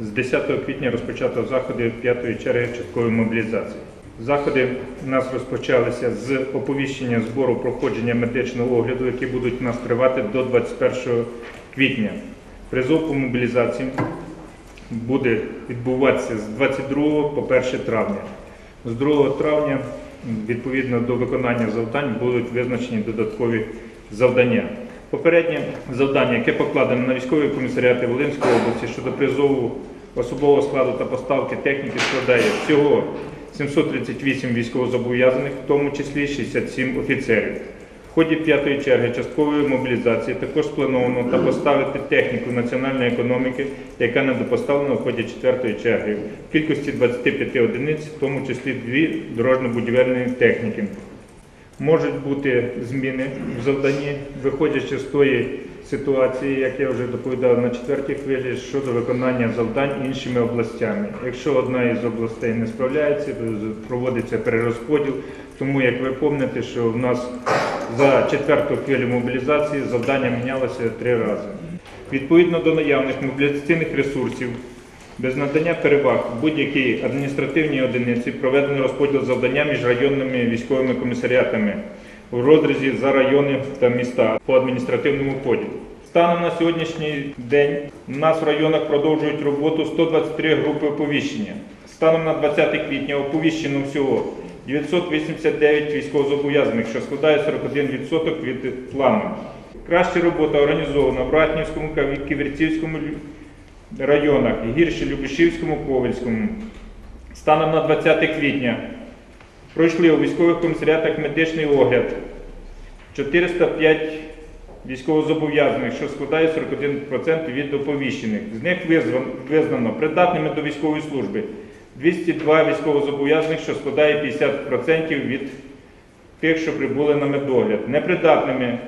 З 10 квітня розпочато заходи п'ятої черги часткової мобілізації. Заходи у нас розпочалися з оповіщення збору проходження медичного огляду, які будуть у нас тривати до 21 квітня. Призов по мобілізації буде відбуватися з 22 по 1 травня. З 2 травня, відповідно до виконання завдань, будуть визначені додаткові завдання. Попереднє завдання, яке покладено на військові комісаріати Волинської області щодо призову особового складу та поставки техніки, складає всього 738 військовозобов'язаних, в тому числі 67 офіцерів. В ході п'ятої черги часткової мобілізації також сплановано та поставити техніку національної економіки, яка недопоставлена в ході четвертої черги, в кількості 25 одиниць, в тому числі дві дорожньо-будівельної техніки. Можуть бути зміни в завданні, виходячи з тої ситуації, як я вже доповідав на четвертій хвилі, щодо виконання завдань іншими областями. Якщо одна із областей не справляється, то проводиться перерозподіл. Тому, як ви пам'ятаєте, що в нас за четверту хвилю мобілізації завдання мінялося три рази. Відповідно до наявних мобілізаційних ресурсів, без надання переваг будь-якій адміністративній одиниці проведено розподіл завдання між районними військовими комісаріатами у розрізі за райони та міста по адміністративному поділу. Станом на сьогоднішній день у нас в районах продовжують роботу 123 групи оповіщення. Станом на 20 квітня оповіщено всього 989 військовозобов'язаних, що складає 41% від плану. Краща робота організована в Ратнівському, Ківерцівському районах, Гірші, Любишівському, Ковельському. Станом на 20 квітня пройшли у військових комісаріатах медичний огляд 405 військовозобов'язаних, що складає 41% від оповіщених. З них визнано придатними до військової служби 202 військовозобов'язаних, що складає 50% від тих, що прибули на медогляд. Непридатними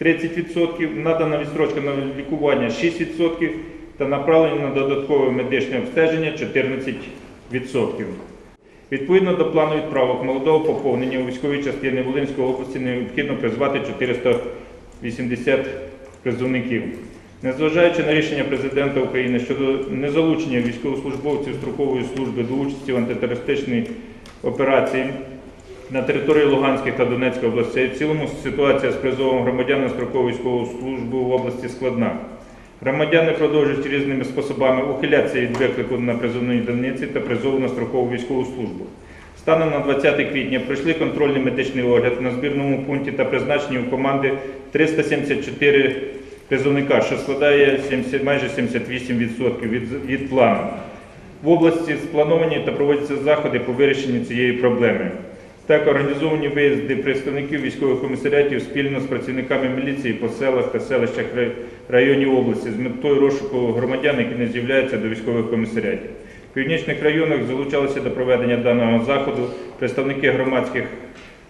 30%, надана відстрочка на лікування 6% та направлення на додаткове медичне обстеження 14%. Відповідно до плану відправок молодого поповнення у військовій частини Волинської області необхідно призвати 480 призовників. Незважаючи на рішення президента України щодо незалучення військовослужбовців строкової служби до участі в антитерористичній операції на території Луганської та Донецької областей, в цілому ситуація з призовом громадян на строкову військову службу в області складна. Громадяни продовжують різними способами ухилятися від виклику на призовні одиниці та призову на строкову військову службу. Станом на 20 квітня пройшли контрольний медичний огляд на збірному пункті та призначені у команди 374 призовника, що складає 70, майже 78% від, від плану. В області сплановані та проводяться заходи по вирішенню цієї проблеми. Так, організовані виїзди представників військових комісаріатів спільно з працівниками міліції по селах та селищах районів області з метою розшуку громадян, які не з'являються до військових комісаріатів. В північних районах залучалися до проведення даного заходу представники громадських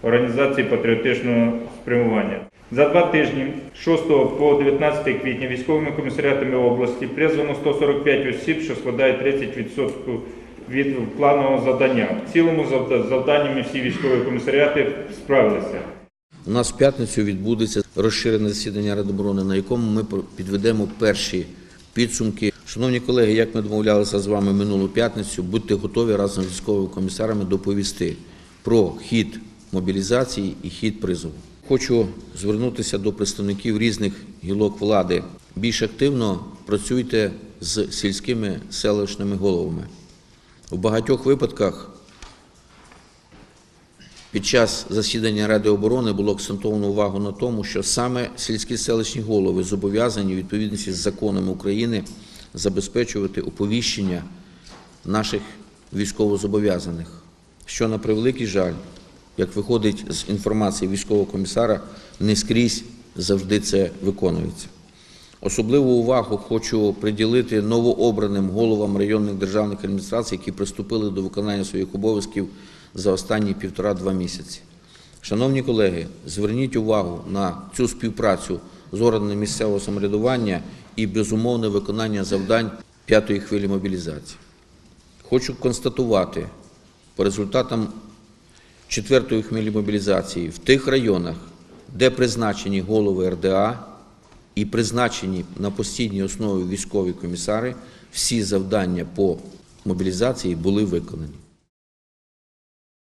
організацій патріотичного спрямування. За два тижні, з 6 по 19 квітня, військовими комісаріатами області призвано 145 осіб, що складає 30% від планового завдання. В цілому завда- завданнями всі військові комісаріати справилися. У нас в п'ятницю відбудеться розширене засідання Ради оборони, на якому ми підведемо перші підсумки. Шановні колеги, як ми домовлялися з вами минулу п'ятницю, будьте готові разом з військовими комісарами доповісти про хід мобілізації і хід призову. Хочу звернутися до представників різних гілок влади. Більш активно працюйте з сільськими селищними головами. У багатьох випадках під час засідання Ради оборони було акцентовано увагу на тому, що саме сільські селищні голови зобов'язані у відповідності з законами України забезпечувати оповіщення наших військовозобов'язаних, що на превеликий жаль, як виходить з інформації військового комісара, не скрізь завжди це виконується. Особливу увагу хочу приділити новообраним головам районних державних адміністрацій, які приступили до виконання своїх обов'язків за останні півтора-два місяці. Шановні колеги, зверніть увагу на цю співпрацю з органами місцевого самоврядування і безумовне виконання завдань п'ятої хвилі мобілізації. Хочу констатувати по результатам четвертої хвилі мобілізації в тих районах, де призначені голови РДА, і призначені на постійній основі військові комісари, всі завдання по мобілізації були виконані.